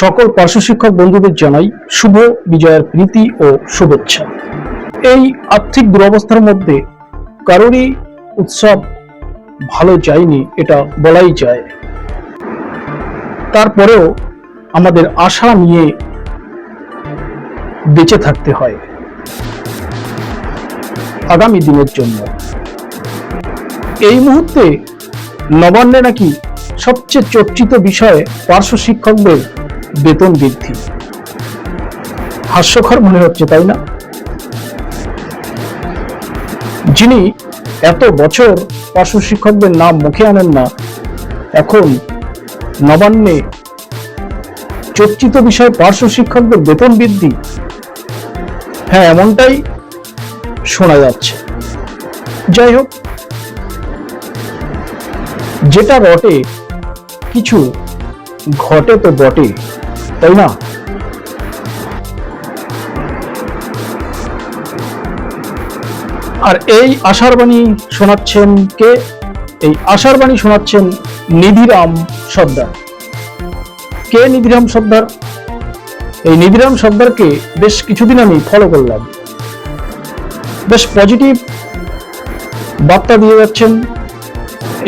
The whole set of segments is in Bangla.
সকল পার্শ্ব শিক্ষক বন্ধুদের জানাই শুভ বিজয়ের প্রীতি ও শুভেচ্ছা। এই আর্থিক দুরবস্থার মধ্যে কারোরই উৎসব ভালো যায়নি, এটা বলাই যায়। তারপরেও আমাদের আশা নিয়ে বেঁচে থাকতে হয়। আগামী দিনের জন্য। এই মুহূর্তে নবান্নে নাকি সবচেয়ে চর্চিত বিষয়ে পার্শ্ব শিক্ষকদের বেতন বৃদ্ধি। হাস্যকর মনে হচ্ছে, তাই না? যিনি এত বছর পার্শ্ব শিক্ষকদের নাম মুখে আনেন না, এখন নবান্নে চর্চিত বিষয় পার্শ্ব শিক্ষকদের বেতন বৃদ্ধি। হ্যাঁ এমনটাই শোনা যাচ্ছে। যাই হোক, যেটা রটে কিছু ঘটে তো বটে তাই না? আর এই আশার বাণী শোনাচ্ছেন কে? এই আশার বাণী শোনাচ্ছেন নিধিরাম সর্দার। কে নিধিরাম সর্দার? এই নিধিরাম সর্দারকে বেশ কিছুদিন আমি ফলো করলাম। বেশ পজিটিভ বার্তা দিয়ে যাচ্ছেন।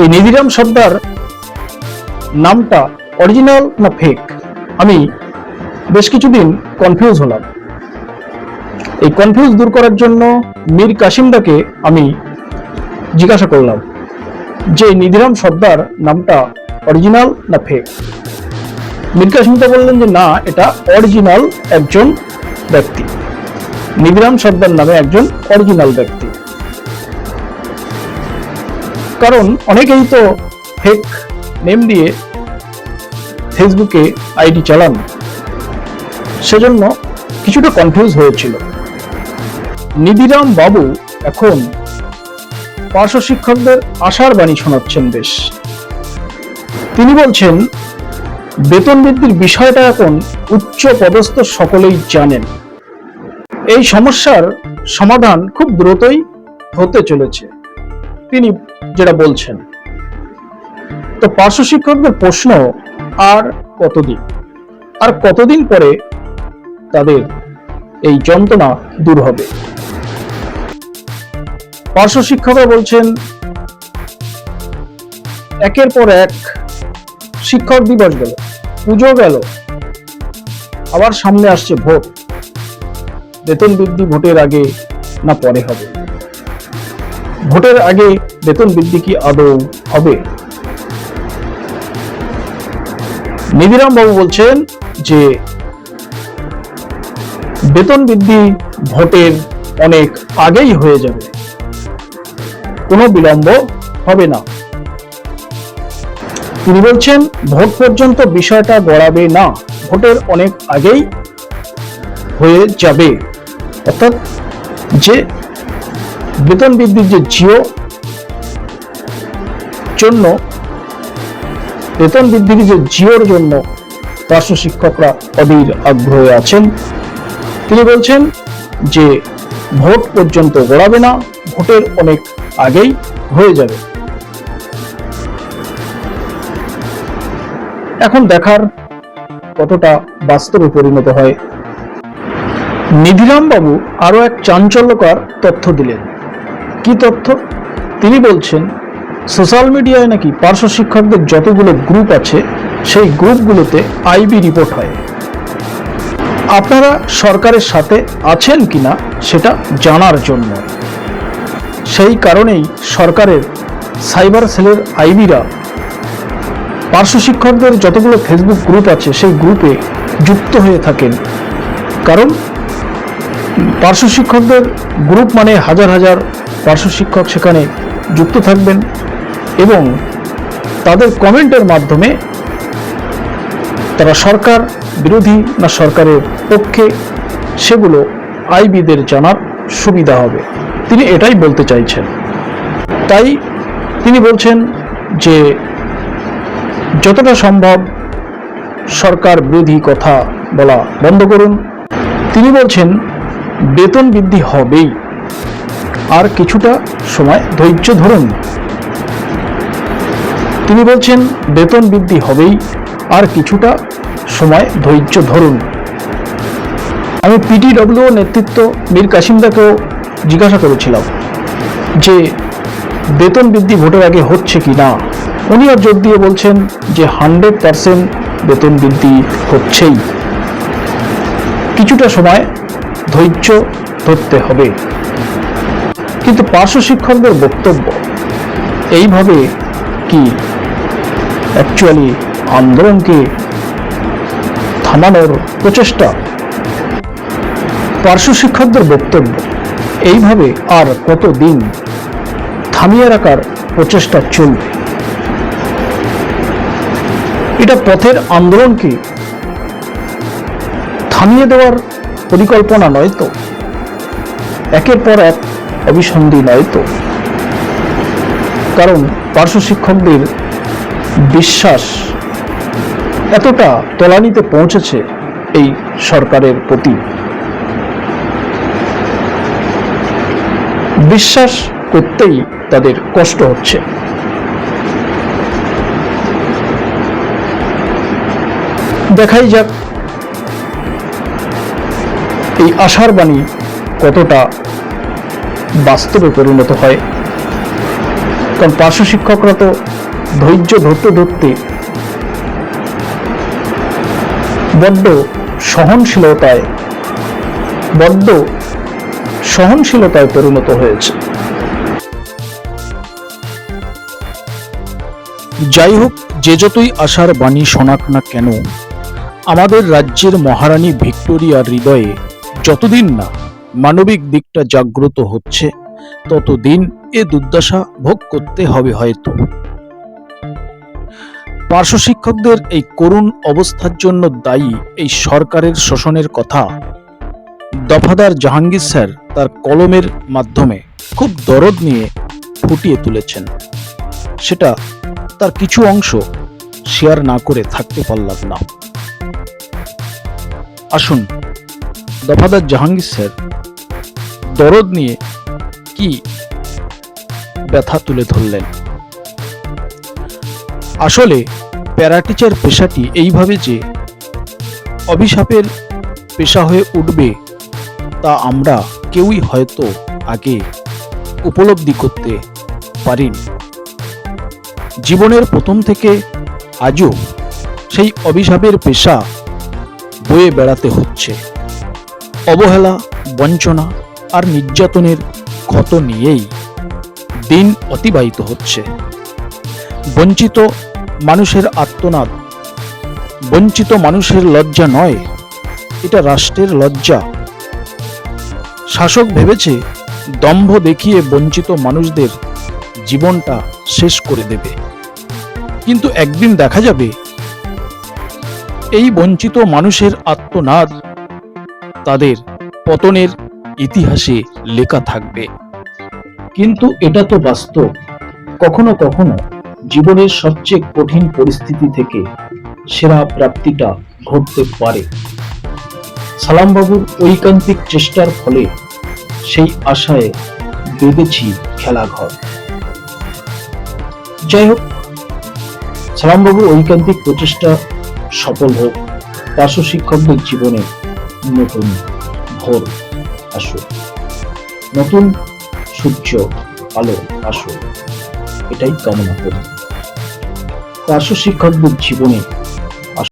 এই নিধিরাম সর্দার নামটা অরিজিনাল না ফেক আমি বেশ কিছুদিন কনফিউজ হলাম। এই কনফিউজ দূর করার জন্য মীর কাসিমদাকে আমি জিজ্ঞাসা করলাম যে, নিধিরাম সর্দার, নামটা অরিজিনাল না ফেক মীর কাসিমদা বললেন যে, না, এটা অরিজিনাল একজন ব্যক্তি। নিধিরাম সর্দার নামে একজন অরিজিনাল ব্যক্তি। কারণ অনেকেই তো ফেক নেম দিয়ে ফেসবুকে আইডি চালান। সেজন্য কিছুটা কনফিউজ হয়েছিল। নিধিরাম বাবু এখন পার্শ্ব শিক্ষকদের আশার বাণী শোনাচ্ছেন বেশ। তিনি বলছেন, বেতন বৃদ্ধির বিষয়টা এখন উচ্চ পদস্থ সকলেই জানেন। এই সমস্যার সমাধান খুব দ্রুতই হতে চলেছে, তিনি যেটা বলছেন। তো পার্শ্ব শিক্ষকদের প্রশ্ন, আর কতদিন? আর কতদিন পরে তাদের এই যন্ত্রণা দূর হবে। পার্শ্ব শিক্ষকরা বলছেন, একের পর এক শিক্ষক দিবস গেল, পুজো গেল, আবার সামনে আসছে ভোট। বেতন বৃদ্ধি ভোটের আগে না পরে হবে? ভোটের আগে বেতন বৃদ্ধি কি আদৌ হবে? নিধিরাম বাবু বলছেন যে বেতন বৃদ্ধি ভোটের অনেক আগেই হয়ে যাবে। কোনো বিলম্ব হবে না। তিনি বলছেন, ভোট পর্যন্ত বিষয়টা গড়াবে না, ভোটের অনেক আগেই হয়ে যাবে। অর্থাৎ যে বেতন বৃদ্ধির যে জিও জন্য, বেতন বৃদ্ধির যে জিওর জন্য পার্শ্ব শিক্ষকরা অধীর আগ্রহে আছেন তিনি বলছেন যে ভোট পর্যন্ত গড়াবে না, ভোটের অনেক আগেই হয়ে যাবে। এখন দেখার কতটা বাস্তবে পরিণত হয়। নিধিরাম বাবু আরও এক চাঞ্চল্যকর তথ্য দিলেন। কি তথ্য? তিনি বলছেন, সোশ্যাল মিডিয়ায় নাকি পার্শ্ব শিক্ষকদের যতগুলো গ্রুপ আছে, সেই গ্রুপগুলোতে আইবি রিপোর্ট হয়। আপনারা সরকারের সাথে আছেন কিনা সেটা জানার জন্য। সেই কারণেই সরকারের সাইবার সেলের আইবিরা, পার্শ্ব শিক্ষকদের যতগুলো ফেসবুক গ্রুপ আছে, সেই গ্রুপে যুক্ত হয়ে থাকেন। কারণ পার্শ্ব শিক্ষকদের গ্রুপ মানে হাজার হাজার পার্শ্ব শিক্ষক সেখানে যুক্ত থাকবেন এবং তাদের কমেন্টের মাধ্যমে তারা সরকার বিরোধী না সরকারের পক্ষে, সেগুলো আইবিদের জানার সুবিধা হবে। তিনি এটাই বলতে চাইছেন। তাই তিনি বলছেন যে, যতটা সম্ভব সরকার বিরোধী কথা বলা বন্ধ করুন। তিনি বলছেন, বেতন বৃদ্ধি হবেই। আর কিছুটা সময় ধৈর্য ধরুন। তিনি বলছেন, বেতন বৃদ্ধি হবেই, আর কিছুটা সময় ধৈর্য ধরুন। আমি পিটিডব্লিউ নেতৃত্ব মীর কাসিমদাকেও জিজ্ঞাসা করেছিলাম যে, বেতন বৃদ্ধি ভোটের আগে হচ্ছে কি না? উনি আর জোর দিয়ে বলছেন যে, হান্ড্রেড পার্সেন্ট বেতন বৃদ্ধি হচ্ছেই। কিছুটা সময় ধৈর্য ধরতে হবে। কিন্তু পার্শ্ব শিক্ষকদের বক্তব্য, এইভাবে কি অ্যাকচুয়ালি আন্দোলনকে থামানোর প্রচেষ্টা? পার্শ্ব শিক্ষকদের বক্তব্য, এইভাবে আর কতদিন থামিয়ে রাখার প্রচেষ্টা চলবে? এটা পথের আন্দোলনকে থামিয়ে দেওয়ার পরিকল্পনা নয় তো? একের পর এক অভিসন্ধি নয় তো? কারণ পার্শ্ব শিক্ষকদের বিশ্বাস। এতটা তলানিতে পৌঁছেছে এই সরকারের প্রতি। বিশ্বাস করতেই তাদের কষ্ট হচ্ছে। দেখাই যাক এই আশার বাণী কতটা বাস্তবে পরিণত হয়। কারণ পার্শ্ব শিক্ষকরা তো ধৈর্য ধরতে ধরতে বড্ড সহনশীলতায় বড্ড সহনশীলতায় পরিণত হয়েছে। যাই হোক, যে যতই আশার বাণী শোনাক না কেন, আমাদের রাজ্যের মহারানী ভিক্টোরিয়ার হৃদয়ে যতদিন না মানবিক দিকটা জাগ্রত হচ্ছে, ততদিন এ দুর্দশা ভোগ করতে হবে হয়তো। পার্শ্ব শিক্ষকদের এই করুণ অবস্থার জন্য দায়ী এই সরকারের শোষণের কথা দফাদার জাহাঙ্গীর স্যার তার কলমের মাধ্যমে খুব দরদ নিয়ে ফুটিয়ে তুলেছেন। সেটা তার কিছু অংশ শেয়ার না করে থাকতে পারলাম না। আসুন, দফাদার জাহাঙ্গীর স্যার দরদ নিয়ে কি ব্যথা তুলে ধরলেন? আসলে প্যারাটিচার পেশাটি এইভাবে যে অভিশাপের পেশা হয়ে উঠবে তা আমরা কেউই হয়তো আগে উপলব্ধি করতে পারিনি। জীবনের প্রথম থেকে আজও সেই অভিশাপের পেশা বয়ে বেড়াতে হচ্ছে। অবহেলা, বঞ্চনা আর নির্যাতনের ক্ষত নিয়েই দিন অতিবাহিত হচ্ছে। বঞ্চিত মানুষের আত্মনাদ। বঞ্চিত মানুষের লজ্জা নয়, এটা রাষ্ট্রের লজ্জা। শাসক ভেবেছে, দম্ভ দেখিয়ে বঞ্চিত মানুষদের জীবনটা শেষ করে দেবে। কিন্তু একদিন দেখা যাবে, এই বঞ্চিত মানুষের আত্মনাদ তাদের পতনের ইতিহাসে লেখা থাকবে। কিন্তু এটা তো বাস্তব, কখনো কখনো জীবনের সবচেয়ে কঠিন পরিস্থিতি থেকে সেরা প্রাপ্তিটা ঘটতে পারে। সালামবাবুর ঐকান্তিক চেষ্টার ফলে সেই আশায় বেঁধেছি খেলাঘর। যাই হোক, সালামবাবুর ঐকান্তিক প্রচেষ্টা সফল হোক পার্শ্ব শিক্ষকদের জীবনে নতুন ভোর আসুক। নতুন সূর্য আলো আসুক। এটাই কামনা করি। পার্শ্ব শিক্ষকদের জীবনে